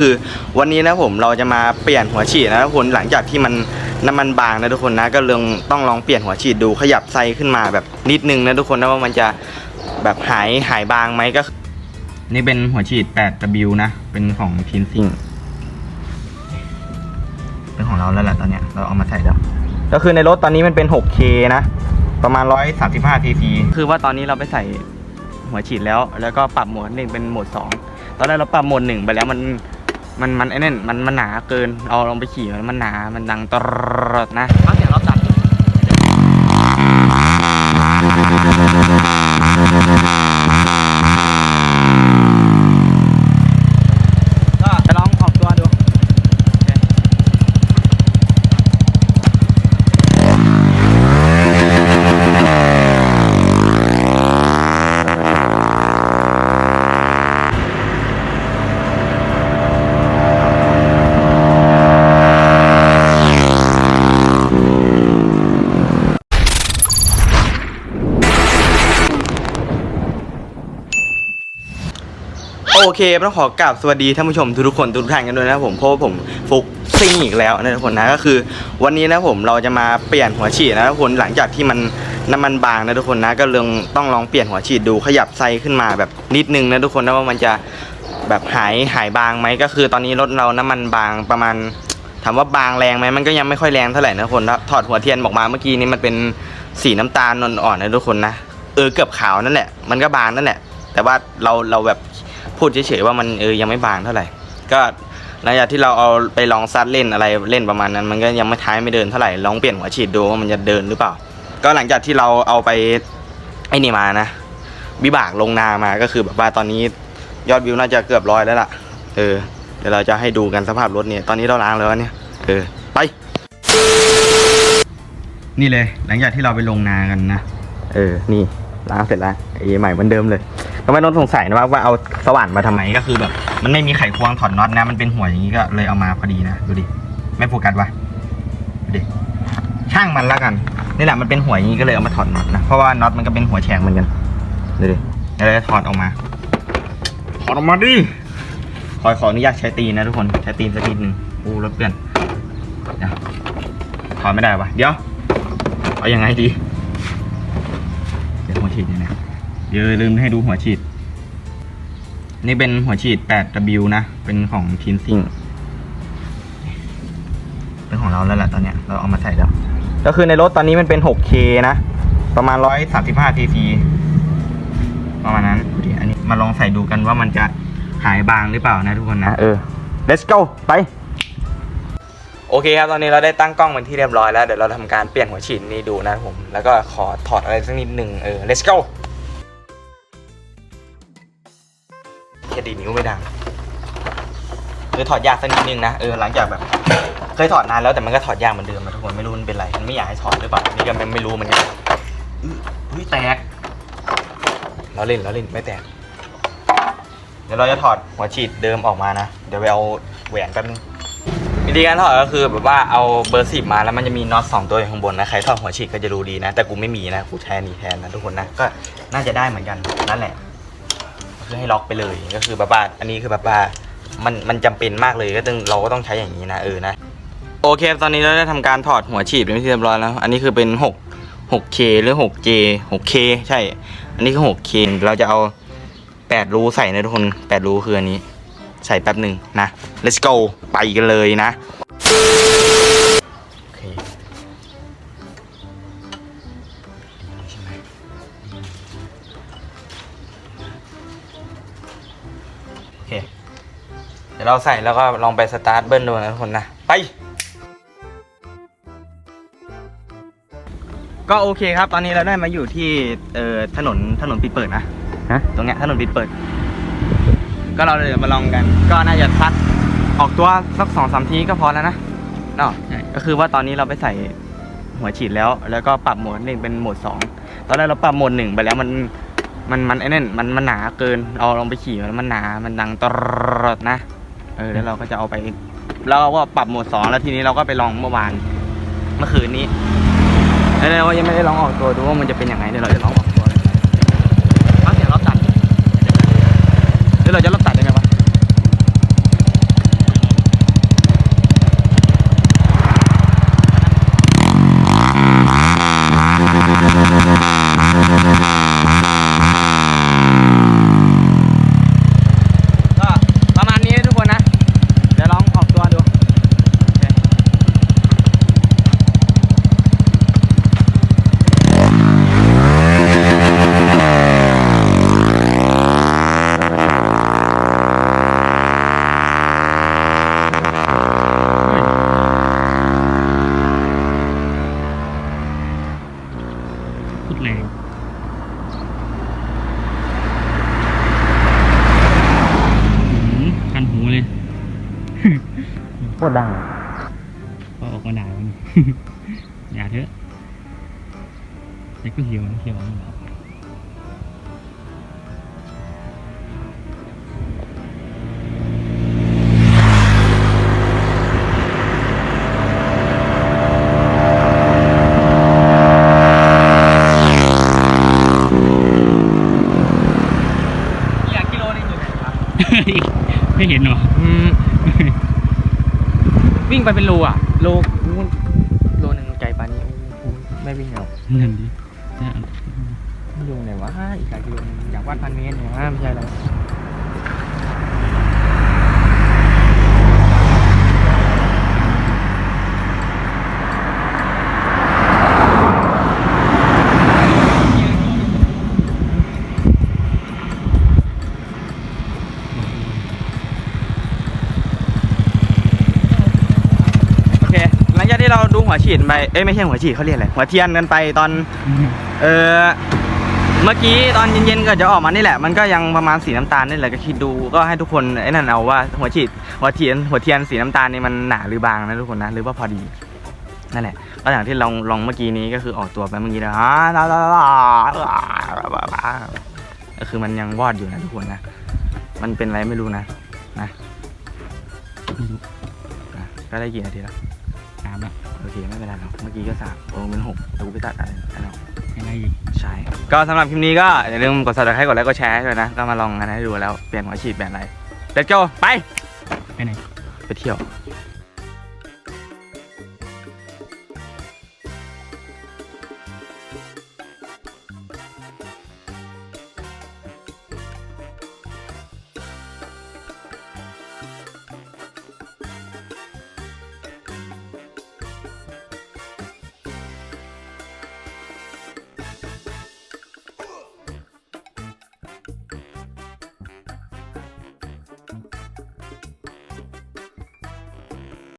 คือวันนี้นะผมเราจะมาเปลี่ยนหัวฉีดนะทุกคนหลังจากที่มันน้ำมันบางนะทุกคนนะก็ลองต้องลองเปลี่ยนหัวฉีดดูขยับไซขึ้นมาแบบนิดนึงนะทุกคนนะว่ามันจะแบบหายหายบางไหมก็ นี่เป็นหัวฉีด 8W นะ เป็นของพินซิงเป็นของเราแล้วแหละตอนเนี้ยเราเอามาใส่แล้วก็คือในรถตอนนี้มันเป็น 6K นะ ประมาณ 135 cc คือว่าตอนนี้เราไปใส่หัวฉีดแล้ว แล้วก็ปรับโหมดหนึ่งเป็นโหมด2ตอนแรกเราปรับโหมดหนึ่งไปแล้วมัน มันมันไอ้นั่นมันมันหนาเกิน เอาลองไปขี่มันมันหนา มันดังตรดนะฟังเสียงเราตัด เคต้องขอกราบสวัสดีท่านผู้ชมทุกๆคนทุกท่านกันด้วยนะครับผมเพราะว่าผมฟุกซิ่งอีกแล้วนะทุกคนนะก็คือ วันนี้นะผมเราจะมาเปลี่ยนหัวฉีดนะทุกคนหลังจากที่มันน้ำมันบางนะทุกคนนะก็ลองต้องลองเปลี่ยนหัวฉีดดูขยับไซขึ้นมาแบบนิดนึงนะทุกคนนะว่ามันจะแบบหายหายบางไหมก็คือ ตอนนี้รถเราน้ำมันบางประมาณถามว่าบางแรงไหมมันก็ยังไม่ค่อยแรงเท่าไหร่นะทุกคนถอดหัวเทียนออกมาเมื่อกี้นี้มันเป็นสีน้ำตาลนอ่อนๆนะทุกคนนะเออเกือบขาวนั่นแหละมันก็บางนั่นแหละแต่ว่าเราเราแบบ พูดเฉยๆว่ามันเออยังไม่บางเท่าไหร่ ก็หลังจากที่เราเอาไปลองซัดเล่นอะไรเล่นประมาณนั้น มันก็ยังไม่ท้ายไม่เดินเท่าไหร่ลองเปลี่ยนหัวฉีดดูว่ามันจะเดินหรือเปล่า ก็หลังจากที่เราเอาไปไอ้นี่มานะวิบากลงนามาก็คือแบบว่าตอนนี้ยอดวิวน่าจะเกือบร้อยแล้วล่ะ เออ เดี๋ยวเราจะให้ดูกันสภาพรถเนี่ย ตอนนี้เราล้างแล้วเนี่ย เออ ไป นี่เลย หลังจากที่เราไปลงนากันนะ เออ นี่ล้างเสร็จแล้วไอ้ใหม่เหมือนเดิมเลย ก็ไม่ต้องสงสัยนะว่าว่าเอาสว่านมาทำไมก็คือแบบ มันไม่มีไขควงถอดน็อตนะ มันเป็นหัวอย่างนี้ก็เลยเอามาพอดีนะดูดิไม่โฟกัสวะดิช่างมันแล้วกันนี่แหละมันเป็นหัวอย่างนี้ก็เลยเอามาถอดน็อตนะเพราะว่าน็อตมันก็เป็นหัวแฉกเหมือนกันดูดิแล้วเราจะถอดออกมาถอดออกมาดิขอขออนุญาตใช้ตีนนะทุกคนใช้ตีนสักนิดนึงอู้รถเปื่อนยถอดไม่ได้วะเดี๋ยวเอายังไงดีเดี๋ยวหัวฉีดเนี่ยนะ เดี๋ยวลืมให้ดูหัวฉีด นี่เป็นหัวฉีด 8W นะ เป็นของพินซิงเป็นของเราแล้วแหละตอนเนี้ย เราเอามาใส่แล้ว ก็คือในรถตอนนี้มันเป็น 6K นะ ประมาณ 135 cc ประมาณนั้นดูดิอันนี้มาลองใส่ดูกันว่ามันจะหายบางหรือเปล่านะทุกคนนะ เออ let's go ไป โอเคครับ ตอนนี้เราได้ตั้งกล้องเป็นที่เรียบร้อยแล้ว เดี๋ยวเราทำการเปลี่ยนหัวฉีดนี่ดูนะครับผม แล้วก็ขอถอดอะไรสักนิดหนึ่งเออ let's go แค่ดีดนิ้วไม่ดังคือถอดยากสักนิดนึงนะเออหลังจากแบบ เคยถอดนานแล้วแต่มันก็ถอดยากเหมือนเดิมนะทุกคนไม่รู้มันเป็นไรมันไม่อยากให้ถอดหรือเปล่านี่ก็ไม่ไม่รู้เหมือนกันอื้ออุ้ยแตกเราเล่นเราเล่นไม่แตกเดี๋ยวเราจะถอดหัวฉีดเดิมออกมานะ เดี๋ยวไปเอาแหวนแป๊บนึงวิธีการถอดก็คือแบบว่าเอาเบอร์สิบมาแล้วมันจะมีน็อตสองตัวอยู่ข้างบนนะใครถอดหัวฉีดก็จะรู้ดีนะ แต่กูไม่มีนะกูใช้อันนี้แทนนะทุกคนนะก็น่าจะได้เหมือนกันนั่นแหละ คือให้ล็อกไปเลยก็คือแบบว่าอันนี้คือแบบว่ามันมันจำเป็นมากเลยก็ต้องเราก็ต้องใช้อย่างนี้นะเออนะโอเค ตอนนี้เราได้ทำการถอดหัวฉีดเป็นที่เรียบร้อยแล้ว อันนี้คือเป็น 6 6K หรือ 6J 6K ใช่ อันนี้คือ 6K เราจะเอา 8 รูใส่นะทุกคน 8 รูคืออันนี้ ใส่แป๊บหนึ่งนะ let's go ไปกันเลยนะ เดี๋ยวเราใส่แล้วก็ลองไปสตาร์ทเบิ้ลดูนะทุกคนนะ ไป ก็โอเคครับ ตอนนี้เราได้มาอยู่ที่เอ่อถนนถนนปิดเปิดนะฮะตรงเนี้ยถนนปิดเปิด ก็เราเดี๋ยวมาลองกัน ก็น่าจะซัดออกตัวสักสองสามทีก็พอแล้วนะเนาะใช่ก็คือว่าตอนนี้เราไปใส่หัวฉีดแล้ว แล้วก็ปรับโหมดหนึ่งเป็นโหมดสองตอนแรกเราปรับโหมดหนึ่งไปแล้วมันมันมันไอ้นั่นมันมันหนาเกิน เอาลองไปขี่มันมันหนา มันดังตรดนะ เออแล้วเราก็จะเอาไปแล้วเราก็ปรับโหมดสองแล้วทีนี้เราก็ไปลองเมื่อวานเมื่อคืนนี้แล้วเรายังไม่ได้ลองออกตัวดูว่ามันจะเป็นยังไงเดี๋ยวเราจะลอง ก็ออกมาด่ามัน อย่าเถอะแต่ก็เหี่ยวนะเหี่ยวมันหรอกอยากกิโลนึงอยู่ไหนครับไม่เห็นเหรอ วิ่งไปเป็นโลอะ โลนู่นโลหนึ่งไกลปานนี้โอ้โหไม่วิ่งหรอกนั่นดิเนี่ยมันอยู่ไหนวะอีกหลายกิโลนึงอยากวัดพันเมตรเนี่ยว่าไม่ใช่แล้วโอเค หลังจากที่ เราดูหัวฉีดไป เอ้ยไม่ใช่หัวฉีดเขาเรียกอะไร หัวเทียนกันไปตอน เออเมื่อกี้ตอนเย็นๆก็จะออกมานี่แหละ มันก็ยังประมาณสีน้ำตาลนี่แหละก็คิดดูก็ให้ทุกคนไอ้นั่นเอาว่าหัวฉีดหัวเทียน หัวเทียนสีน้ำตาลนี่มันหนาหรือบางนะทุกคนนะหรือว่าพอดีนั่นแหละก็อย่างที่ลองลองเมื่อกี้นี้ก็คือออกตัวไปเมื่อกี้นะก็คือมันยังวอดอยู่นะทุกคนนะ มันเป็นอะไรไม่รู้นะนะไม่รู้นะก็ได้กี่นาทีแล้ว ตามละโอเคไม่เป็นไรหรอกเมื่อกี้ก็สามโอ้เป็นหกแต่กูไปตัดอะไรอันนั้นอะไรอีกใช่ ก็สำหรับคลิปนี้ก็อย่าลืมกด subscribe กดไลค์กดแชร์ให้ด้วยนะ ก็มาลองกันให้ดูแล้วเปลี่ยนหัวฉีดเปลี่ยนอะไรเด็ดโจไปไปไหนไปเที่ยวไ